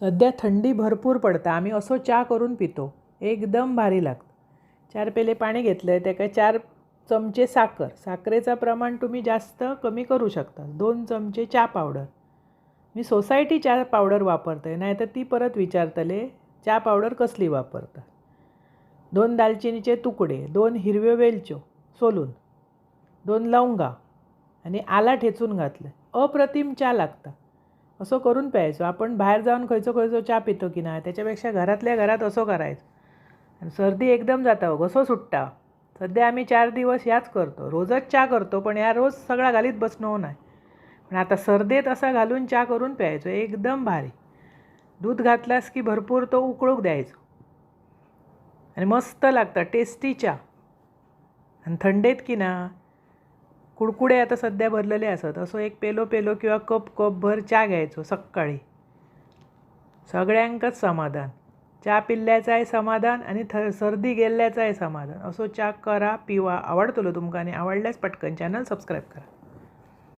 सध्या थंडी भरपूर पडता. आम्ही असो च्या करून पितो. एकदम भारी लागतं. चार पेले पाणी घेतलं आहे त्याका चार चमचे साखर. साखरेचं प्रमाण तुम्ही जास्त कमी करू शकता. दोन चमचे चहा पावडर. मी सोसायटी चहा पावडर वापरते नाही तर ती परत विचारतले चहा पावडर कसली वापरता? दोन दालचिनीचे तुकडे दोन हिरव्यो वेलच्यो सोलून दोन लवंगा आणि आला ठेचून घातलं. अप्रतिम चहा लागता. असं करून प्यायचो. आपण बाहेर जाऊन खयचो खयचो चहा पितो की नाही त्याच्यापेक्षा घरातल्या घरात असं करायचं. आणि सर्दी एकदम जाता हो घसो सुट्टा. सध्या आम्ही चार दिवस ह्याच करतो. रोजच चहा करतो पण या रोज सगळा घालीत बसणं हो नाही. पण आता सर्देत असा घालून चहा करून प्यायचो एकदम भारी. दूध घातलास की भरपूर तो उकळूक द्यायचो. आणि मस्त लागतं टेस्टी चहा. आणि थंडेत की ना कुडकुडे आता सध्या भरलेले असत. असो एक पेलो पेलो किंवा कप कपभर चहा घ्यायचो सकाळी. सगळ्यांकच समाधान. चहा पिल्ल्याचं आहे समाधान आणि थ सर्दी गेल्ल्याचं आहे समाधान. असो चहा करा पिवा. आवडतलो तुमका आणि आवडल्यास पटकन चॅनल सबस्क्राईब करा.